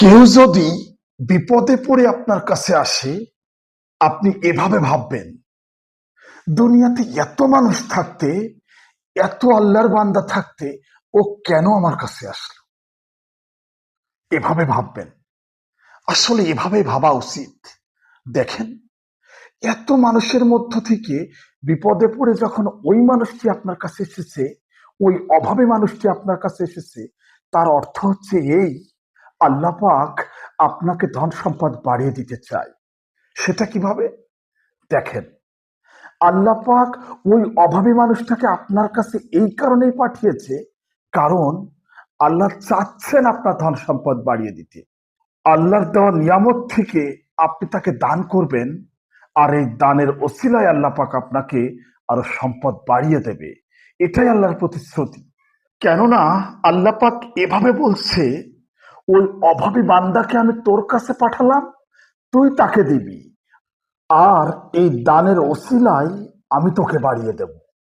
কেউ যদি বিপদে পড়ে আপনার কাছে আসে, আপনি এভাবে ভাববেন, দুনিয়াতে এত মানুষ থাকতে, এত আল্লাহর বান্দা থাকতে, ও কেন আমার কাছে আসলো? এভাবে ভাববেন। আসলে এভাবে ভাবা উচিত। দেখেন, এত মানুষের মধ্য থেকে বিপদে পড়ে যখন ওই মানুষটি আপনার কাছে এসেছে, ওই অভাবে মানুষটি আপনার কাছে এসেছে, তার অর্থ হচ্ছে এই আল্লাহ পাক আপনাকে ধন সম্পদ বাড়িয়ে দিতে চায়। সেটা কীভাবে? দেখেন, আল্লাহ পাক ওই অভাবী মানুষটাকে আপনার কাছে এই কারণেই পাঠিয়েছে, কারণ আল্লাহ চাচ্ছেন আপনার ধন সম্পদ বাড়িয়ে দিতে। আল্লাহর দেওয়া নিয়ামত থেকে আপনি তাকে দান করবেন, আর এই দানের ওসিলায় আল্লাহ পাক আপনাকে আরও সম্পদ বাড়িয়ে দেবে। এটাই আল্লাহর প্রতিশ্রুতি। কেননা আল্লাহ পাক এভাবে বলছে ওই অভাবী বান্দাকে আমি তোর কাছে পাঠালাম, তুই তাকে দিবি। আর এই দানের ওসিলায় আমি তোকে বাড়িয়ে দেব।